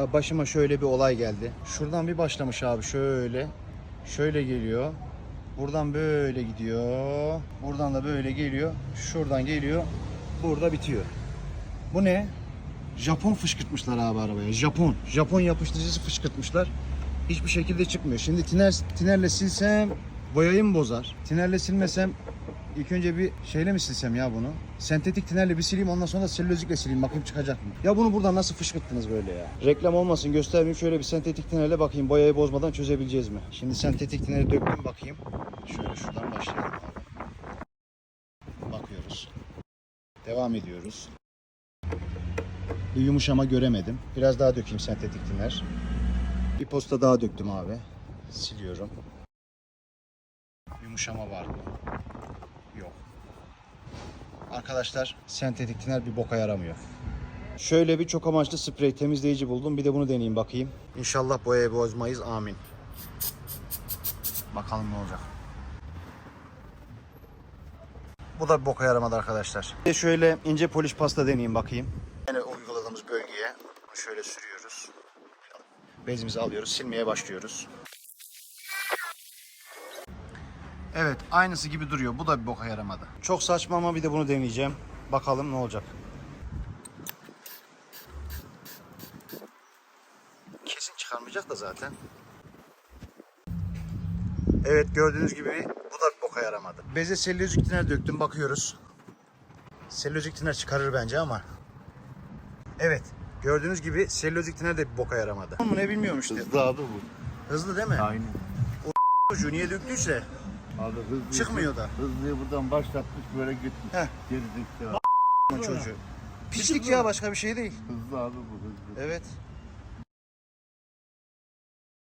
Ya başıma şöyle bir olay geldi. Şuradan bir başlamış abi şöyle. Şöyle geliyor. Buradan böyle gidiyor. Buradan da böyle geliyor. Şuradan geliyor. Burada bitiyor. Bu ne? Japon fışkırtmışlar abi arabaya. Japon. Japon yapıştırıcısı fışkırtmışlar. Hiçbir şekilde çıkmıyor. Şimdi tiner, tinerle silsem boyayı mı bozar? Tinerle silmesem ilk önce bir şeyle mi silsem ya bunu? Sentetik tinerle bir sileyim ondan sonra da selülozikle sileyim bakayım çıkacak mı? Ya bunu buradan nasıl fışkırttınız böyle ya? Reklam olmasın göstermeyeyim şöyle bir sentetik tinerle bakayım boyayı bozmadan çözebileceğiz mi? Şimdi sentetik tineri döktüm bakayım. Şöyle şuradan başlayalım abi. Bakıyoruz. Devam ediyoruz. Bir yumuşama göremedim. Biraz daha dökeyim sentetik tiner. Bir posta daha döktüm abi. Siliyorum. Yumuşama var mı? Arkadaşlar sentetik tiner bir boka yaramıyor. Şöyle bir çok amaçlı sprey temizleyici buldum. Bir de bunu deneyeyim bakayım. İnşallah boyayı bozmayız. Amin. Bakalım ne olacak. Bu da bir boka yaramadı arkadaşlar. Bir de şöyle ince poliş pasta deneyeyim bakayım. Yine uyguladığımız bölgeye şöyle sürüyoruz. Bezimizi alıyoruz, silmeye başlıyoruz. Evet, aynısı gibi duruyor. Bu da bir boka yaramadı. Çok saçma ama bir de bunu deneyeceğim. Bakalım ne olacak. Kesin çıkarmayacak da zaten. Evet gördüğünüz gibi bu da bir boka yaramadı. Beze selülozik tiner döktüm bakıyoruz. Selülozik tiner çıkarır bence ama. Evet gördüğünüz gibi selülozik tiner de bir boka yaramadı. Ama ne bilmiyorum işte. Hızlı abi bu. Hızlı değil mi? Aynen. Çocuğu niye döktüyse Abi hızlı. çıkmıyor da. Hızlıyı buradan başlatmış böyle gitmiş. Heh. Ama çocuğu. Pislik ya başka bir şey değil. Hızlı abi bu hızlı. Evet.